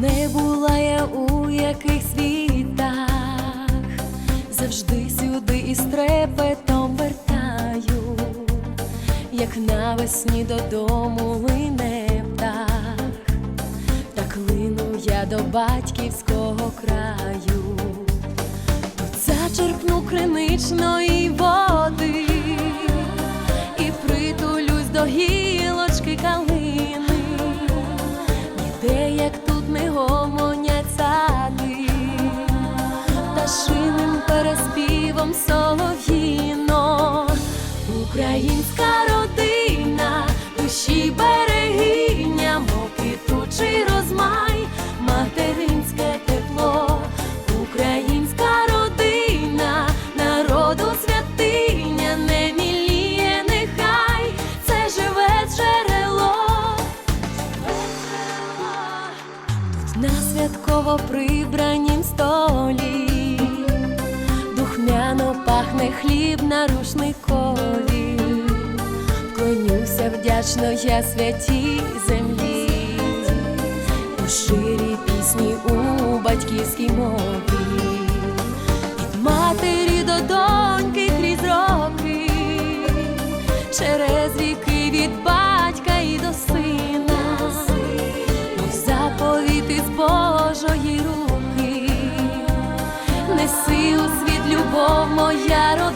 Не була я у яких світах, завжди сюди із трепетом вертаю, як навесні додому лине птах, так лину я до батьківського краю, Тут зачерпну криничної води пташиним переспівом солов'їно, українська родина, душі берегиня, мов квітучий розмай, материнське тепло, українська родина, народу святиня, не міліє, нехай це живе джерело. На святково прибранім столі духмяно пахне хліб на рушникові, вклонюся вдячно я святій землі, у ширі пісні у батьківській мові, любов моя.